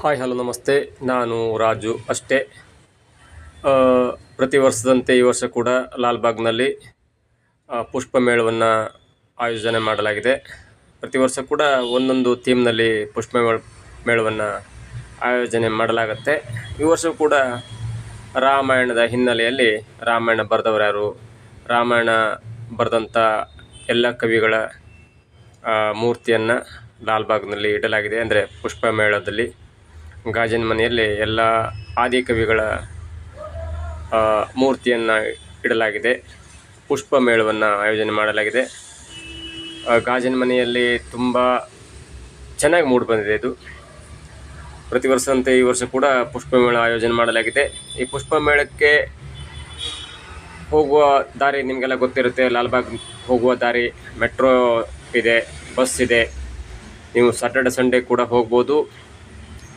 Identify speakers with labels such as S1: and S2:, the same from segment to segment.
S1: Hi, hello, ನಮಸ್ತೆ. ನಾನು ರಾಜು ಅಷ್ಟೇ. ಪ್ರತಿ ವರ್ಷದಂತೆ ಈ ವರ್ಷ ಕೂಡ ಲಾಲ್ಬಾಗ್ನಲ್ಲಿ ಪುಷ್ಪ ಮೇಳವನ್ನು ಆಯೋಜನೆ ಮಾಡಲಾಗಿದೆ. ಪ್ರತಿ ವರ್ಷ ಕೂಡ ಒಂದೊಂದು ಥೀಮ್ನಲ್ಲಿ ಪುಷ್ಪ ಮೇಳ ಮೇಳವನ್ನು ಆಯೋಜನೆ ಮಾಡಲಾಗುತ್ತೆ. ಈ ವರ್ಷ ಕೂಡ ರಾಮಾಯಣದ ಹಿನ್ನೆಲೆಯಲ್ಲಿ ರಾಮಾಯಣ ಬರೆದವರು ಯಾರು? ರಾಮಾಯಣ ಬರೆದಂಥ ಎಲ್ಲ ಕವಿಗಳ ಮೂರ್ತಿಯನ್ನು ಲಾಲ್ಬಾಗ್ನಲ್ಲಿ ಇಡಲಾಗಿದೆ. ಅಂದರೆ ಪುಷ್ಪ ಮೇಳದಲ್ಲಿ ಗಾಜಿನ ಮನೆಯಲ್ಲಿ ಎಲ್ಲ ಆದಿಕವಿಗಳ ಮೂರ್ತಿಯನ್ನು ಇಡಲಾಗಿದೆ. ಪುಷ್ಪ ಮೇಳವನ್ನು ಆಯೋಜನೆ ಮಾಡಲಾಗಿದೆ. ಗಾಜಿನ ಮನೆಯಲ್ಲಿ ತುಂಬ ಚೆನ್ನಾಗಿ ಮೂಡಿ ಬಂದಿದೆ ಇದು. ಪ್ರತಿ ವರ್ಷದಂತೆ ಈ ವರ್ಷ ಕೂಡ ಪುಷ್ಪಮೇಳ ಆಯೋಜನೆ ಮಾಡಲಾಗಿದೆ. ಈ ಪುಷ್ಪಮೇಳಕ್ಕೆ ಹೋಗುವ ದಾರಿ ನಿಮಗೆಲ್ಲ ಗೊತ್ತಿರುತ್ತೆ. ಲಾಲ್ಬಾಗ್ ಹೋಗುವ ದಾರಿ, ಮೆಟ್ರೋ ಇದೆ, ಬಸ್ ಇದೆ. ನೀವು ಸಾಟರ್ಡೆ ಸಂಡೇ ಕೂಡ ಹೋಗ್ಬೋದು.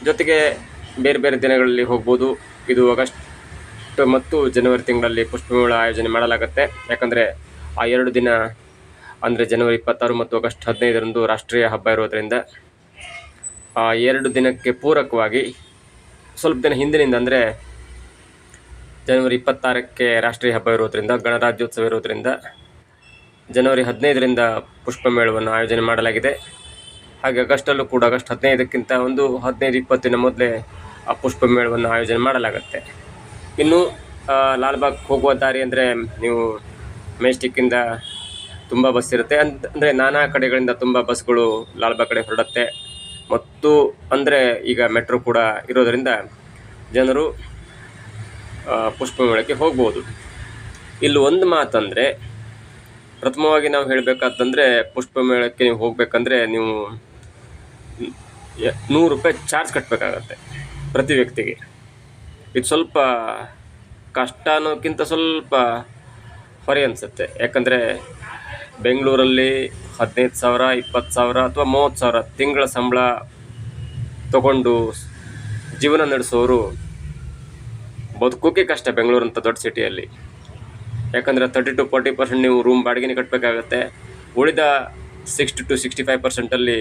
S1: ಜೊತೆಗೆ ಬೇರೆ ಬೇರೆ ದಿನಗಳಲ್ಲಿ ಹೋಗ್ಬೋದು. ಇದು ಆಗಸ್ಟ್ ಮತ್ತು ಜನವರಿ ತಿಂಗಳಲ್ಲಿ ಪುಷ್ಪಮೇಳ ಆಯೋಜನೆ ಮಾಡಲಾಗುತ್ತೆ. ಯಾಕಂದರೆ ಆ ಎರಡು ದಿನ ಅಂದರೆ ಜನವರಿ ಇಪ್ಪತ್ತಾರು ಮತ್ತು ಆಗಸ್ಟ್ ಹದಿನೈದರಂದು ರಾಷ್ಟ್ರೀಯ ಹಬ್ಬ ಇರೋದರಿಂದ ಆ ಎರಡು ದಿನಕ್ಕೆ ಪೂರಕವಾಗಿ ಸ್ವಲ್ಪ ದಿನ ಹಿಂದಿನಿಂದ ಅಂದರೆ ಜನವರಿ ಇಪ್ಪತ್ತಾರಕ್ಕೆ ರಾಷ್ಟ್ರೀಯ ಹಬ್ಬ ಇರೋದರಿಂದ ಗಣರಾಜ್ಯೋತ್ಸವ ಇರೋದರಿಂದ ಜನವರಿ ಹದಿನೈದರಿಂದ ಪುಷ್ಪಮೇಳವನ್ನು ಆಯೋಜನೆ ಮಾಡಲಾಗಿದೆ. ಹಾಗೆ ಆಗಸ್ಟಲ್ಲೂ ಕೂಡ ಆಗಸ್ಟ್ ಹದಿನೈದಕ್ಕಿಂತ ಒಂದು ಹದಿನೈದು ಇಪ್ಪತ್ತಿನ ಮೊದಲೇ ಆ ಪುಷ್ಪ ಮೇಳವನ್ನು ಆಯೋಜನೆ ಮಾಡಲಾಗುತ್ತೆ. ಇನ್ನು ಲಾಲ್ಬಾಗ್ ಹೋಗುವ ದಾರಿ ಅಂದರೆ ನೀವು ಮೆಜೆಸ್ಟಿಕ್ಕಿಂದ ತುಂಬ ಬಸ್ ಇರುತ್ತೆ. ಅಂತ ಅಂದರೆ ನಾನಾ ಕಡೆಗಳಿಂದ ತುಂಬ ಬಸ್ಗಳು ಲಾಲ್ಬಾಗ್ ಕಡೆ ಹೊರಡುತ್ತೆ. ಮತ್ತು ಅಂದರೆ ಈಗ ಮೆಟ್ರೋ ಕೂಡ ಇರೋದರಿಂದ ಜನರು ಪುಷ್ಪ ಮೇಳಕ್ಕೆ ಹೋಗ್ಬೋದು. ಇಲ್ಲಿ ಒಂದು ಮಾತಂದರೆ, ಪ್ರಥಮವಾಗಿ ನಾವು ಹೇಳಬೇಕಾದಂದರೆ ಪುಷ್ಪ ಮೇಳಕ್ಕೆ ನೀವು ಹೋಗಬೇಕಂದ್ರೆ ನೀವು ನೂರು ರೂಪಾಯಿ ಚಾರ್ಜ್ ಕಟ್ಟಬೇಕಾಗತ್ತೆ ಪ್ರತಿ ವ್ಯಕ್ತಿಗೆ. ಇದು ಸ್ವಲ್ಪ ಕಷ್ಟ ಅನ್ನೋಕ್ಕಿಂತ ಸ್ವಲ್ಪ ಹೊರೆ ಅನಿಸುತ್ತೆ. ಯಾಕಂದರೆ ಬೆಂಗಳೂರಲ್ಲಿ ಹದಿನೈದು ಸಾವಿರ, ಇಪ್ಪತ್ತು ಸಾವಿರ ಅಥವಾ ಮೂವತ್ತು ಸಾವಿರ ತಿಂಗಳ ಸಂಬಳ ತಗೊಂಡು ಜೀವನ ನಡೆಸೋರು ಬದುಕೋಕೆ ಕಷ್ಟ ಬೆಂಗಳೂರಂಥ ದೊಡ್ಡ ಸಿಟಿಯಲ್ಲಿ. ಯಾಕಂದರೆ ತರ್ಟಿ ಟು ಫಾರ್ಟಿ ಪರ್ಸೆಂಟ್ ನೀವು ರೂಮ್ ಬಾಡಿಗೆನೇ ಕಟ್ಟಬೇಕಾಗತ್ತೆ ಉಳಿದ ಸಿಕ್ಸ್ಟಿ ಟು ಸಿಕ್ಸ್ಟಿ ಫೈವ್ ಪರ್ಸೆಂಟಲ್ಲಿ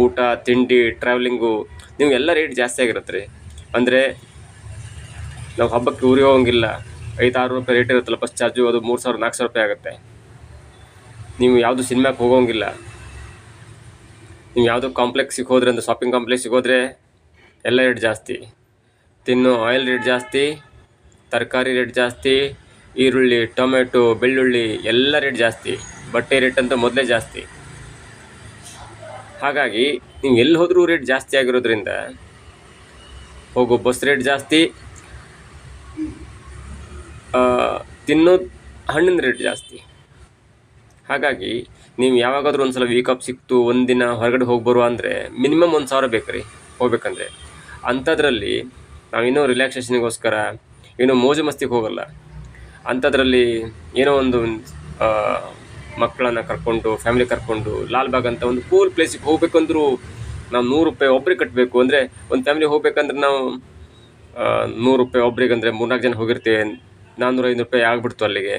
S1: ಊಟ, ತಿಂಡಿ ಟ್ರಾವೆಲಿಂಗು ನೀವು ಎಲ್ಲ ರೇಟ್ ಜಾಸ್ತಿ ಆಗಿರುತ್ತೆ ರೀ. ಅಂದರೆ ನಾವು ಹಬ್ಬಕ್ಕೆ ಊರಿಗೆ ಹೋಗಂಗಿಲ್ಲ ಐದು ಆರು ರೂಪಾಯಿ ರೇಟ್ ಇರುತ್ತಲ್ಲ ಬಸ್ ಚಾರ್ಜು ಅದು ಮೂರು ಸಾವಿರ, ನಾಲ್ಕು ಸಾವಿರ ರೂಪಾಯಿ ಆಗುತ್ತೆ. ನೀವು ಯಾವುದು ಸಿನಿಮಾಕ್ಕೆ ಹೋಗೋಂಗಿಲ್ಲ, ನೀವು ಯಾವುದೋ ಕಾಂಪ್ಲೆಕ್ಸಿಗೆ ಹೋದ್ರೆ, ಅಂದರೆ ಶಾಪಿಂಗ್ ಕಾಂಪ್ಲೆಕ್ಸಿಗೆ ಹೋದರೆ, ಎಲ್ಲ ರೇಟ್ ಜಾಸ್ತಿ. ತಿನ್ನೋ ಆಯಿಲ್ ರೇಟ್ ಜಾಸ್ತಿ, ತರಕಾರಿ ರೇಟ್ ಜಾಸ್ತಿ, ಈರುಳ್ಳಿ, ಟೊಮೆಟೊ, ಬೆಳ್ಳುಳ್ಳಿ, ಎಲ್ಲ ರೇಟ್ ಜಾಸ್ತಿ. ಬಟ್ಟೆ ರೇಟ್ ಅಂತ ಮೊದಲೇ ಜಾಸ್ತಿ. ಹಾಗಾಗಿ ನೀವು ಎಲ್ಲಿ ಹೋದರೂ ರೇಟ್ ಜಾಸ್ತಿ ಆಗಿರೋದ್ರಿಂದ ಹೋಗೋ ಬಸ್ ರೇಟ್ ಜಾಸ್ತಿ ತಿನ್ನೋ ಹಣ್ಣಿನ ರೇಟ್ ಜಾಸ್ತಿ. ಹಾಗಾಗಿ ನೀವು ಯಾವಾಗಾದರೂ ಒಂದು ಸಲ ವೀಕಪ್ ಸಿಕ್ತು ಒಂದಿನ ಹೊರಗಡೆ ಹೋಗಿ ಬರುವ ಅಂದರೆ ಮಿನಿಮಮ್ ಒಂದು ಸಾವಿರ ಬೇಕು ರೀ ಹೋಗ್ಬೇಕಂದ್ರೆ. ಅಂಥದ್ರಲ್ಲಿ ನಾವಿನ್ನೂ ರಿಲ್ಯಾಕ್ಸೇಷನಿಗೋಸ್ಕರ ಏನೋ ಮೋಜು ಮಸ್ತಿಗೆ ಹೋಗಲ್ಲ. ಅಂಥದ್ರಲ್ಲಿ ಏನೋ ಒಂದು ಮಕ್ಕಳನ್ನು ಕರ್ಕೊಂಡು ಫ್ಯಾಮಿಲಿ ಕರ್ಕೊಂಡು ಲಾಲ್ಬಾಗ್ ಅಂತ ಒಂದು ಕೂಲ್ ಪ್ಲೇಸಿಗೆ ಹೋಗ್ಬೇಕಂದ್ರೂ ನಾವು ನೂರು ರೂಪಾಯಿ ಒಬ್ರಿಗೆ ಕಟ್ಟಬೇಕು ಅಂದರೆ ಒಂದು ಫ್ಯಾಮಿಲಿ ಹೋಗ್ಬೇಕಂದ್ರೆ ನಾವು ನೂರು ರೂಪಾಯಿ ಒಬ್ರಿಗೆ ಅಂದರೆ ಮೂರ್ನಾಲ್ಕು ಜನ ಹೋಗಿರ್ತೀವಿ. ನಾನ್ನೂರ ರೂಪಾಯಿ ಆಗ್ಬಿಡ್ತು ಅಲ್ಲಿಗೆ.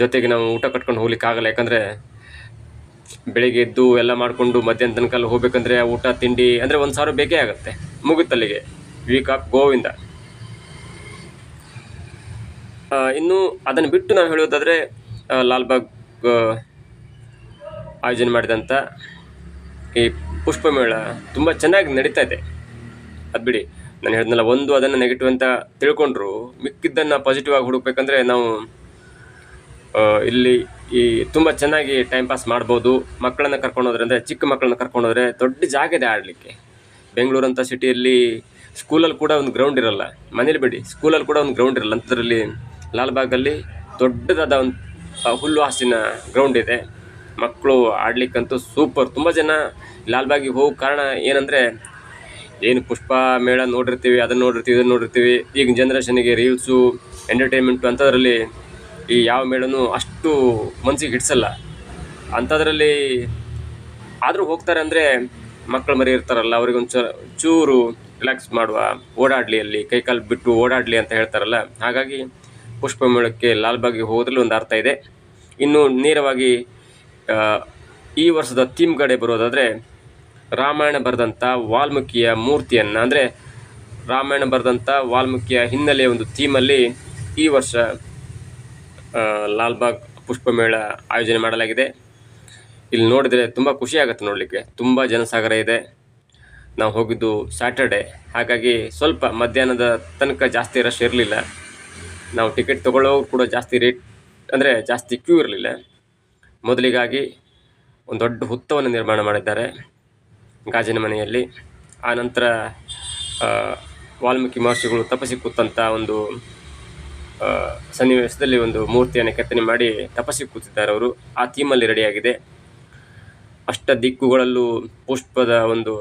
S1: ಜೊತೆಗೆ ನಾವು ಊಟ ಕಟ್ಕೊಂಡು ಹೋಗ್ಲಿಕ್ಕೆ ಆಗಲ್ಲ. ಯಾಕಂದರೆ ಬೆಳಿಗ್ಗೆ ಎದ್ದು ಎಲ್ಲ ಮಾಡಿಕೊಂಡು ಮಧ್ಯಾಹ್ನ ತನಕ ಹೋಗ್ಬೇಕಂದ್ರೆ ಊಟ, ತಿಂಡಿ ಅಂದರೆ ಒಂದು ಸಾವಿರ ಬೇಕೇ ಆಗುತ್ತೆ. ಮುಗಿತಲ್ಲಿಗೆ ವೀಕ್ ಆಫ್ ಗೋವಿಂದ ಇನ್ನು ಅದನ್ನು ಬಿಟ್ಟು ನಾವು ಹೇಳೋದಾದರೆ ಲಾಲ್ಬಾಗ್ ಆಯೋಜನೆ ಮಾಡಿದಂಥ ಈ ಪುಷ್ಪಮೇಳ ತುಂಬ ಚೆನ್ನಾಗಿ ನಡೀತಾ ಇದೆ. ಅದು ಬಿಡಿ, ನಾನು ಹೇಳಿದ್ನಲ್ಲ, ಒಂದು ಅದನ್ನು ನೆಗೆಟಿವ್ ಅಂತ ತಿಳ್ಕೊಂಡ್ರು, ಮಿಕ್ಕಿದ್ದನ್ನು ಪಾಸಿಟಿವ್ ಆಗಿ ಹುಡುಕ್ಬೇಕಂದ್ರೆ ನಾವು ಇಲ್ಲಿ ಈ ತುಂಬ ಚೆನ್ನಾಗಿ ಟೈಮ್ ಪಾಸ್ ಮಾಡ್ಬೋದು. ಮಕ್ಕಳನ್ನು ಕರ್ಕೊಂಡು ಹೋದ್ರೆ ಅಂದರೆ, ಚಿಕ್ಕ ಮಕ್ಕಳನ್ನ ಕರ್ಕೊಂಡು ಹೋದ್ರೆ ದೊಡ್ಡ ಜಾಗ ಇದೆ ಆಡಲಿಕ್ಕೆ. ಬೆಂಗಳೂರಂಥ ಸಿಟಿಯಲ್ಲಿ ಸ್ಕೂಲಲ್ಲಿ ಕೂಡ ಒಂದು ಗ್ರೌಂಡ್ ಇರಲ್ಲ. ಮನೇಲಿ ಬಿಡಿ ಸ್ಕೂಲಲ್ಲಿ ಕೂಡ ಒಂದು ಗ್ರೌಂಡ್ ಇರಲ್ಲ. ಅಂಥದ್ರಲ್ಲಿ ಲಾಲ್ಬಾಗಲ್ಲಿ ದೊಡ್ಡದಾದ ಒಂದು ಹುಲ್ಲು ಹಾಸಿನ ಗ್ರೌಂಡ್ ಇದೆ. ಮಕ್ಕಳು ಆಡ್ಲಿಕ್ಕಂತೂ ಸೂಪರ್ ತುಂಬ ಜನ ಲಾಲ್ಬಾಗಿಗೆ ಹೋಗೋ ಕಾರಣ ಏನಂದರೆ ಏನು ಪುಷ್ಪ ಮೇಳ ನೋಡಿರ್ತೀವಿ, ಅದನ್ನು ನೋಡಿರ್ತೀವಿ, ಇದನ್ನು ನೋಡಿರ್ತೀವಿ. ಈಗ ಜನ್ರೇಷನಿಗೆ ರೀಲ್ಸು ಎಂಟರ್ಟೈನ್ಮೆಂಟು ಅಂಥದ್ರಲ್ಲಿ ಈ ಯಾವ ಮೇಳನೂ ಅಷ್ಟು ಮನಸ್ಸಿಗೆ ಹಿಡಿಸಲ್ಲ. ಅಂಥದ್ರಲ್ಲಿ ಆದರೂ ಹೋಗ್ತಾರೆ ಅಂದರೆ ಮಕ್ಕಳು ಮರಿ ಇರ್ತಾರಲ್ಲ, ಅವ್ರಿಗೆ ಒಂದು ಚೂರು ರಿಲ್ಯಾಕ್ಸ್ ಮಾಡುವ, ಓಡಾಡಲಿ ಅಲ್ಲಿ, ಕೈಕಾಲು ಬಿಟ್ಟು ಓಡಾಡಲಿ ಅಂತ ಹೇಳ್ತಾರಲ್ಲ. ಹಾಗಾಗಿ ಪುಷ್ಪ ಲಾಲ್ಬಾಗ್ಗೆ ಹೋದ್ರಲ್ಲಿ ಒಂದು ಅರ್ಥ ಇದೆ. ಇನ್ನು ನೇರವಾಗಿ ಈ ವರ್ಷದ ಥೀಮ್ ಕಡೆ ಬರೋದಾದರೆ ರಾಮಾಯಣ ಬರೆದಂಥ ವಾಲ್ಮೀಕಿಯ ಮೂರ್ತಿಯನ್ನು, ಅಂದರೆ ರಾಮಾಯಣ ಬರೆದಂಥ ವಾಲ್ಮೀಕಿಯ ಹಿನ್ನೆಲೆಯ ಒಂದು ಥೀಮಲ್ಲಿ ಈ ವರ್ಷ ಲಾಲ್ಬಾಗ್ ಪುಷ್ಪಮೇಳ ಆಯೋಜನೆ ಮಾಡಲಾಗಿದೆ. ಇಲ್ಲಿ ನೋಡಿದರೆ ತುಂಬ ಖುಷಿಯಾಗುತ್ತೆ ನೋಡಲಿಕ್ಕೆ. ತುಂಬ ಜನಸಾಗರ ಇದೆ. ನಾವು ಹೋಗಿದ್ದು ಸ್ಯಾಟರ್ಡೆ ಹಾಗಾಗಿ ಸ್ವಲ್ಪ ಮಧ್ಯಾಹ್ನದ ತನಕ ಜಾಸ್ತಿ ರಶ್ ಇರಲಿಲ್ಲ. ನಾವು ಟಿಕೆಟ್ ತೊಗೊಳ್ಳೋರು ಕೂಡ ಜಾಸ್ತಿ ರೇಟ್, ಅಂದರೆ ಜಾಸ್ತಿ ಕ್ಯೂ ಇರಲಿಲ್ಲ. ಮೊದಲಿಗಾಗಿ ಒಂದು ದೊಡ್ಡ ಹುತ್ತವನ್ನು ನಿರ್ಮಾಣ ಮಾಡಿದ್ದಾರೆ ಗಾಜಿನ ಮನೆಯಲ್ಲಿ. ಆ ನಂತರ ವಾಲ್ಮೀಕಿ ಮಹರ್ಷಿಗಳು ತಪಸ್ಸಿ ಕೂತಂಥ ಒಂದು ಸನ್ನಿವೇಶದಲ್ಲಿ ಒಂದು ಮೂರ್ತಿಯನ್ನು ಕೆತ್ತನೆ ಮಾಡಿ ತಪಸ್ಸಿ ಕೂತಿದ್ದಾರೆ ಅವರು. ಆ ಥೀಮಲ್ಲಿ ರೆಡಿಯಾಗಿದೆ. ಅಷ್ಟ ದಿಕ್ಕುಗಳಲ್ಲೂ ಪುಷ್ಪದ ಒಂದು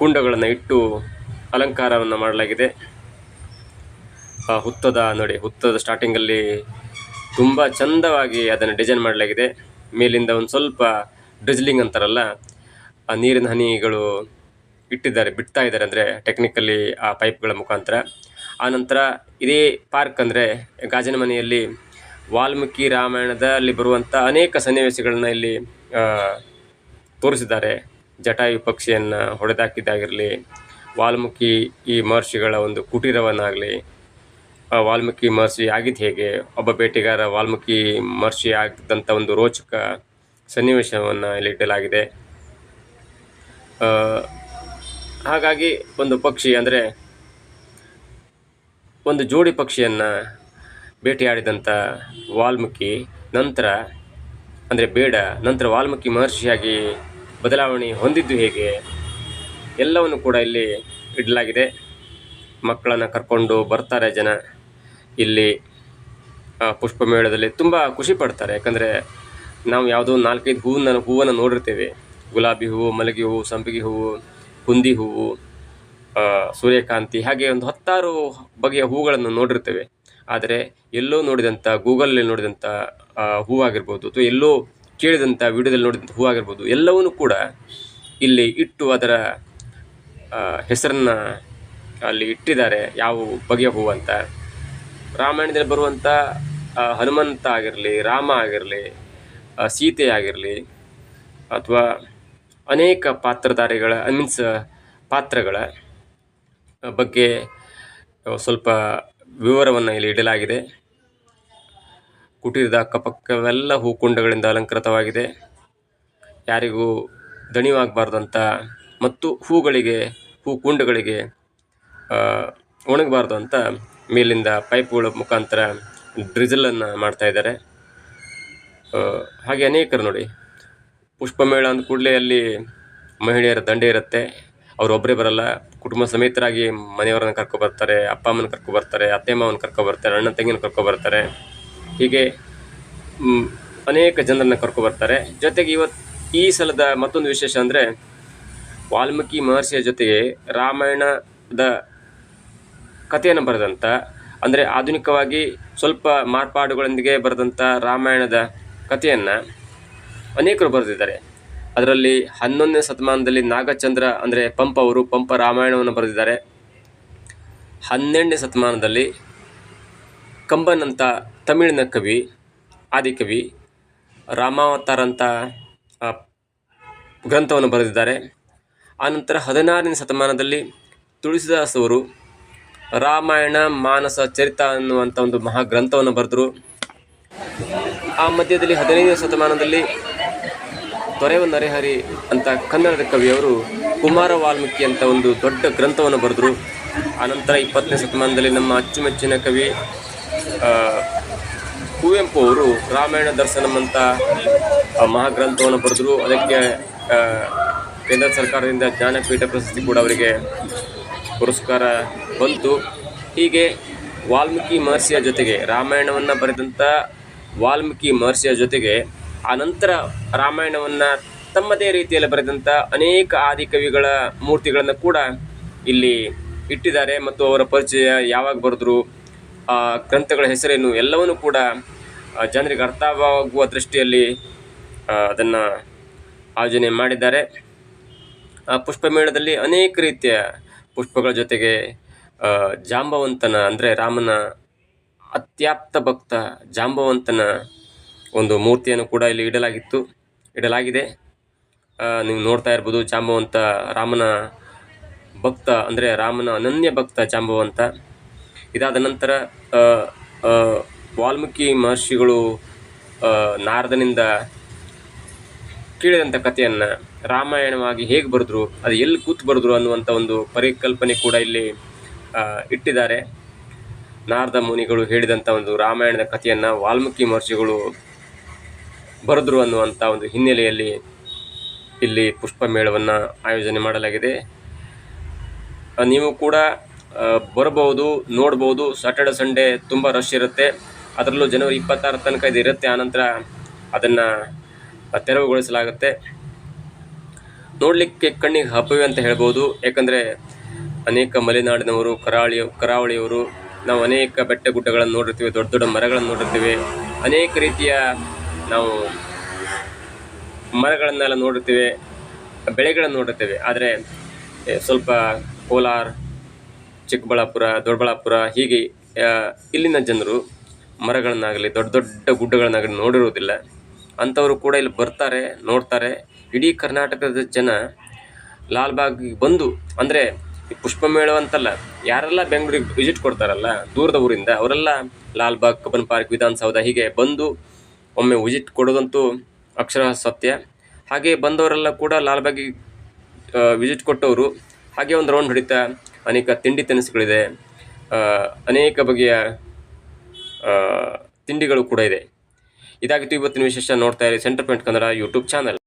S1: ಕುಂಡಗಳನ್ನು ಇಟ್ಟು ಅಲಂಕಾರವನ್ನು ಮಾಡಲಾಗಿದೆ. ಆ ಹುತ್ತದ ನೋಡಿ, ಹುತ್ತದ ಸ್ಟಾರ್ಟಿಂಗಲ್ಲಿ ತುಂಬ ಚಂದವಾಗಿ ಅದನ್ನು ಡಿಸೈನ್ ಮಾಡಲಾಗಿದೆ. ಮೇಲಿಂದ ಒಂದು ಸ್ವಲ್ಪ ಡ್ರಿಜ್ಲಿಂಗ್ ಅಂತಾರಲ್ಲ, ಆ ನೀರಿನ ಹನಿಗಳು ಇಟ್ಟಿದ್ದಾರೆ, ಬಿಡ್ತಾ ಇದ್ದಾರೆ ಅಂದರೆ ಟೆಕ್ನಿಕಲಿ ಆ ಪೈಪ್ಗಳ ಮುಖಾಂತರ. ಆನಂತರ ಇದೇ ಪಾರ್ಕ್ ಅಂದರೆ ಗಾಜಿನ ಮನೆಯಲ್ಲಿ ವಾಲ್ಮೀಕಿ ರಾಮಾಯಣದಲ್ಲಿ ಬರುವಂಥ ಅನೇಕ ಸನ್ನಿವೇಶಗಳನ್ನ ಇಲ್ಲಿ ತೋರಿಸಿದ್ದಾರೆ. ಜಟಾಯು ಪಕ್ಷಿಯನ್ನು ಹೊಡೆದಾಕಿದ್ದಾಗಿರಲಿ ವಾಲ್ಮೀಕಿ ಈ ಮಹರ್ಷಿಗಳ ಒಂದು ಕುಟೀರವನ್ನಾಗಲಿ ವಾಲ್ಮೀಕಿ ಮಹರ್ಷಿ ಆಗಿದ್ದು ಹೇಗೆ, ಒಬ್ಬ ಬೇಟೆಗಾರ ವಾಲ್ಮೀಕಿ ಮಹರ್ಷಿ ಆಗಿದ್ದಂಥ ಒಂದು ರೋಚಕ ಸನ್ನಿವೇಶವನ್ನು ಇಲ್ಲಿ ಇಡಲಾಗಿದೆ ಹಾಗಾಗಿ ಒಂದು ಪಕ್ಷಿ ಅಂದರೆ ಒಂದು ಜೋಡಿ ಪಕ್ಷಿಯನ್ನು ಭೇಟಿಯಾಡಿದಂಥ ವಾಲ್ಮೀಕಿ ನಂತರ, ಅಂದರೆ ಬೇಡ, ನಂತರ ವಾಲ್ಮೀಕಿ ಮಹರ್ಷಿಯಾಗಿ ಬದಲಾವಣೆ ಹೊಂದಿದ್ದು ಹೇಗೆ ಎಲ್ಲವನ್ನು ಕೂಡ ಇಲ್ಲಿ ಇಡಲಾಗಿದೆ. ಮಕ್ಕಳನ್ನು ಕರ್ಕೊಂಡು ಬರ್ತಾರೆ ಜನ. ಇಲ್ಲಿ ಪುಷ್ಪಮೇಳದಲ್ಲಿ ತುಂಬ ಖುಷಿ ಪಡ್ತಾರೆ. ಯಾಕಂದರೆ ನಾವು ಯಾವುದೋ ನಾಲ್ಕೈದು ಹೂವನ್ನು ಹೂವನ್ನು ನೋಡಿರ್ತೇವೆ. ಗುಲಾಬಿ ಹೂವು, ಮಲ್ಲಿಗೆ ಹೂವು, ಸಂಪಿಗೆ ಹೂವು, ಕುಂದಿ ಹೂವು ಸೂರ್ಯಕಾಂತಿ, ಹಾಗೆ ಒಂದು ಹತ್ತಾರು ಬಗೆಯ ಹೂಗಳನ್ನು ನೋಡಿರ್ತೇವೆ. ಆದರೆ ಎಲ್ಲೋ ನೋಡಿದಂಥ ಗೂಗಲಲ್ಲಿ ನೋಡಿದಂಥ ಹೂವಾಗಿರ್ಬೋದು ಅಥವಾ ಎಲ್ಲೋ ಕೇಳಿದಂಥ ವಿಡಿಯೋದಲ್ಲಿ ನೋಡಿದಂಥ ಹೂವಾಗಿರ್ಬೋದು ಎಲ್ಲವನ್ನೂ ಕೂಡ ಇಲ್ಲಿ ಇಟ್ಟು ಅದರ ಹೆಸರನ್ನು ಅಲ್ಲಿ ಇಟ್ಟಿದ್ದಾರೆ, ಯಾವ ಬಗೆಯ ಹೂವು ಅಂತ. ರಾಮಾಯಣದಲ್ಲಿ ಬರುವಂಥ ಹನುಮಂತ ಆಗಿರಲಿ, ರಾಮ ಆಗಿರಲಿ ಸೀತೆ ಆಗಿರಲಿ, ಅಥವಾ ಅನೇಕ ಪಾತ್ರಧಾರಿಗಳ ಐ ಮೀನ್ಸ್ ಪಾತ್ರಗಳ ಬಗ್ಗೆ ಸ್ವಲ್ಪ ವಿವರವನ್ನು ಇಲ್ಲಿ ಇಡಲಾಗಿದೆ. ಕುಟೀರದ ಅಕ್ಕಪಕ್ಕವೆಲ್ಲ ಹೂಕುಂಡಗಳಿಂದ ಅಲಂಕೃತವಾಗಿದೆ. ಯಾರಿಗೂ ದಣಿವಾಗಬಾರ್ದಂತ ಮತ್ತು ಹೂಗಳಿಗೆ ಹೂಕುಂಡಗಳಿಗೆ ಒಣಗಬಾರ್ದು ಅಂತ ಮೇಲಿಂದ ಪೈಪ್ಗಳ ಮುಖಾಂತರ ಡ್ರಿಜಲನ್ನು ಮಾಡ್ತಾ ಇದ್ದಾರೆ. ಹಾಗೆ ಅನೇಕರು ನೋಡಿ, ಪುಷ್ಪಮೇಳ ಅಂದ ಕೂಡಲೇ ಅಲ್ಲಿ ಮಹಿಳೆಯರ ದಂಡೆ ಇರುತ್ತೆ. ಅವರು ಒಬ್ಬರೇ ಬರಲ್ಲ, ಕುಟುಂಬ ಸಮೇತರಾಗಿ ಮನೆಯವರನ್ನ ಕರ್ಕೊಬರ್ತಾರೆ ಅಪ್ಪ ಅಮ್ಮನ ಕರ್ಕೊಬರ್ತಾರೆ ಅತ್ತೆ ಮಾವನ ಕರ್ಕೊಬರ್ತಾರೆ ಅಣ್ಣ ತಂಗಿನ ಕರ್ಕೊಬರ್ತಾರೆ ಹೀಗೆ ಅನೇಕ ಜನರನ್ನ ಕರ್ಕೊಬರ್ತಾರೆ ಜೊತೆಗೆ ಇವತ್ತು ಈ ಸಲದ ಮತ್ತೊಂದು ವಿಶೇಷ ಅಂದರೆ ವಾಲ್ಮೀಕಿ ಮಹರ್ಷಿಯ ಜೊತೆಗೆ ರಾಮಾಯಣದ ಕಥೆಯನ್ನು ಬರೆದಂಥ, ಅಂದರೆ ಆಧುನಿಕವಾಗಿ ಸ್ವಲ್ಪ ಮಾರ್ಪಾಡುಗಳೊಂದಿಗೆ ಬರೆದಂಥ ರಾಮಾಯಣದ ಕಥೆಯನ್ನು ಅನೇಕರು ಬರೆದಿದ್ದಾರೆ. ಅದರಲ್ಲಿ ಹನ್ನೊಂದನೇ ಶತಮಾನದಲ್ಲಿ ನಾಗಚಂದ್ರ, ಅಂದರೆ ಪಂಪ ಅವರು ಪಂಪ ರಾಮಾಯಣವನ್ನು ಬರೆದಿದ್ದಾರೆ. ಹನ್ನೆರಡನೇ ಶತಮಾನದಲ್ಲಿ ಕಂಬನ್ ಅಂತ ತಮಿಳಿನ ಕವಿ, ಆದಿಕವಿ ರಾಮಾವತಾರ ಅಂತ ಗ್ರಂಥವನ್ನು ಬರೆದಿದ್ದಾರೆ. ಆನಂತರ ಹದಿನಾರನೇ ಶತಮಾನದಲ್ಲಿ ತುಳಸಿದಾಸ್ ಅವರು ರಾಮಾಯಣ, ಮಾನಸ, ಚರಿತ ಅನ್ನುವಂಥ ಒಂದು ಮಹಾ ಗ್ರಂಥವನ್ನು ಬರೆದರು. ಆ ಮಧ್ಯದಲ್ಲಿ ಹದಿನೈದನೇ ಶತಮಾನದಲ್ಲಿ ತೊರೆವ ನರೆಹರಿ ಅಂತ ಕನ್ನಡದ ಕವಿಯವರು ಕುಮಾರ ವಾಲ್ಮೀಕಿ ಅಂತ ಒಂದು ದೊಡ್ಡ ಗ್ರಂಥವನ್ನು ಬರೆದರು. ಆನಂತರ ಇಪ್ಪತ್ತನೇ ಶತಮಾನದಲ್ಲಿ ನಮ್ಮ ಅಚ್ಚುಮೆಚ್ಚಿನ ಕವಿ ಕುವೆಂಪು ಅವರು ರಾಮಾಯಣ ದರ್ಶನಂ ಅಂತ ಮಹಾಗ್ರಂಥವನ್ನು ಬರೆದರು. ಅದಕ್ಕೆ ಕೇಂದ್ರ ಸರ್ಕಾರದಿಂದ ಜ್ಞಾನಪೀಠ ಪ್ರಶಸ್ತಿ ಕೂಡ ಅವರಿಗೆ ಪುರಸ್ಕಾರ ಬಂತು. ಹೀಗೆ ವಾಲ್ಮೀಕಿ ಮಹರ್ಷಿಯ ಜೊತೆಗೆ ರಾಮಾಯಣವನ್ನು ಬರೆದಂಥ ವಾಲ್ಮೀಕಿ ಮಹರ್ಷಿಯ ಜೊತೆಗೆ ಆ ನಂತರ ರಾಮಾಯಣವನ್ನು ತಮ್ಮದೇ ರೀತಿಯಲ್ಲಿ ಬರೆದಂಥ ಅನೇಕ ಆದಿಕವಿಗಳ ಮೂರ್ತಿಗಳನ್ನು ಕೂಡ ಇಲ್ಲಿ ಇಟ್ಟಿದ್ದಾರೆ ಮತ್ತು ಅವರ ಪರಿಚಯ ಯಾವಾಗ ಬರೆದ್ರು, ಆ ಗ್ರಂಥಗಳ ಹೆಸರೇನು ಎಲ್ಲವನ್ನೂ ಕೂಡ ಜನರಿಗೆ ಅರ್ಥವಾಗುವ ದೃಷ್ಟಿಯಲ್ಲಿ ಅದನ್ನು ಆಯೋಜನೆ ಮಾಡಿದ್ದಾರೆ. ಆ ಪುಷ್ಪಮೇಳದಲ್ಲಿ ಅನೇಕ ರೀತಿಯ ಪುಷ್ಪಗಳ ಜೊತೆಗೆ ಜಾಂಬವಂತನ, ಅಂದರೆ ರಾಮನ ಅತ್ಯಾಪ್ತ ಭಕ್ತ ಜಾಂಬವಂತನ ಒಂದು ಮೂರ್ತಿಯನ್ನು ಕೂಡ ಇಲ್ಲಿ ಇಡಲಾಗಿತ್ತು, ಇಡಲಾಗಿದೆ. ನೀವು ನೋಡ್ತಾ ಇರ್ಬೋದು ಜಾಂಬವಂತ ರಾಮನ ಭಕ್ತ, ಅಂದರೆ ರಾಮನ ಅನನ್ಯ ಭಕ್ತ ಜಾಂಬವಂತ. ಇದಾದ ನಂತರ ವಾಲ್ಮೀಕಿ ಮಹರ್ಷಿಗಳು ನಾರದನಿಂದ ಕೇಳಿದಂಥ ಕಥೆಯನ್ನು ರಾಮಾಯಣವಾಗಿ ಹೇಗೆ ಬರೆದ್ರು, ಅದು ಎಲ್ಲಿ ಕೂತು ಬರೆದ್ರು ಅನ್ನುವಂಥ ಒಂದು ಪರಿಕಲ್ಪನೆ ಕೂಡ ಇಲ್ಲಿ ಇಟ್ಟಿದ್ದಾರೆ. ನಾರದ ಮುನಿಗಳು ಹೇಳಿದಂಥ ಒಂದು ರಾಮಾಯಣದ ಕಥೆಯನ್ನು ವಾಲ್ಮೀಕಿ ಮಹರ್ಷಿಗಳು ಬರೆದ್ರು ಅನ್ನುವಂಥ ಒಂದು ಹಿನ್ನೆಲೆಯಲ್ಲಿ ಇಲ್ಲಿ ಪುಷ್ಪ ಮೇಳವನ್ನು ಆಯೋಜನೆ ಮಾಡಲಾಗಿದೆ. ನೀವು ಕೂಡ ಬರಬಹುದು ನೋಡ್ಬೋದು ಸಾಟರ್ಡೆ ಸಂಡೇ ತುಂಬ ರಶ್ ಇರುತ್ತೆ. ಅದರಲ್ಲೂ ಜನವರಿ ಇಪ್ಪತ್ತಾರ ತನಕ ಇದು ಇರುತ್ತೆ. ಆನಂತರ ಅದನ್ನು ತೆರವುಗೊಳಿಸಲಾಗುತ್ತೆ. ನೋಡಲಿಕ್ಕೆ ಕಣ್ಣಿಗೆ ಹಬ್ಬವೇ ಅಂತ ಹೇಳ್ಬೋದು. ಯಾಕಂದರೆ ಅನೇಕ ಮಲೆನಾಡಿನವರು ಕರಾವಳಿ ಕರಾವಳಿಯವರು ನಾವು ಅನೇಕ ಬೆಟ್ಟ ಗುಡ್ಡಗಳನ್ನು ನೋಡಿರ್ತೀವಿ, ದೊಡ್ಡ ದೊಡ್ಡ ಮರಗಳನ್ನು ನೋಡಿರ್ತೀವಿ. ಅನೇಕ ರೀತಿಯ ನಾವು ಮರಗಳನ್ನೆಲ್ಲ ನೋಡಿರ್ತೀವಿ, ಬೆಳೆಗಳನ್ನು ನೋಡಿರ್ತೀವಿ. ಆದರೆ ಸ್ವಲ್ಪ ಕೋಲಾರ, ಚಿಕ್ಕಬಳ್ಳಾಪುರ, ದೊಡ್ಡಬಳ್ಳಾಪುರ ಹೀಗೆ ಇಲ್ಲಿನ ಜನರು ಮರಗಳನ್ನಾಗಲಿ, ದೊಡ್ಡ ದೊಡ್ಡ ಗುಡ್ಡಗಳನ್ನಾಗಲಿ ನೋಡಿರುವುದಿಲ್ಲ ಅಂಥವರು ಕೂಡ ಇಲ್ಲಿ ಬರ್ತಾರೆ, ನೋಡ್ತಾರೆ. ಇಡೀ ಕರ್ನಾಟಕದ ಜನ ಲಾಲ್ಬಾಗಿಗೆ ಬಂದು, ಅಂದರೆ ಈ ಪುಷ್ಪ ಮೇಳ ಅಂತಲ್ಲ, ಯಾರೆಲ್ಲ ಬೆಂಗಳೂರಿಗೆ ವಿಸಿಟ್ ಕೊಡ್ತಾರಲ್ಲ, ದೂರದ ಊರಿಂದ ಅವರೆಲ್ಲ ಲಾಲ್ಬಾಗ್ ಕಬ್ಬನ್ ಪಾರ್ಕ್ ವಿಧಾನಸೌಧ ಹೀಗೆ ಬಂದು ಒಮ್ಮೆ ವಿಸಿಟ್ ಕೊಡೋದಂತೂ ಅಕ್ಷರ ಸತ್ಯ. ಹಾಗೆ ಬಂದವರೆಲ್ಲ ಕೂಡ ಲಾಲ್ಬಾಗಿಗೆ ವಿಸಿಟ್ ಕೊಟ್ಟವರು. ಹಾಗೆ ಒಂದು ರೌಂಡ್ ಹೊಡಿತಾ ಅನೇಕ ತಿಂಡಿ ತಿನಿಸುಗಳಿದೆ. ಅನೇಕ ಬಗೆಯ ತಿಂಡಿಗಳು ಕೂಡ ಇದೆ. ಇದಾಗಿತ್ತು ಇವತ್ತಿನ ವಿಶೇಷ ನೋಡ್ತಾ ಇರಿ centre point Kannada YouTube channel.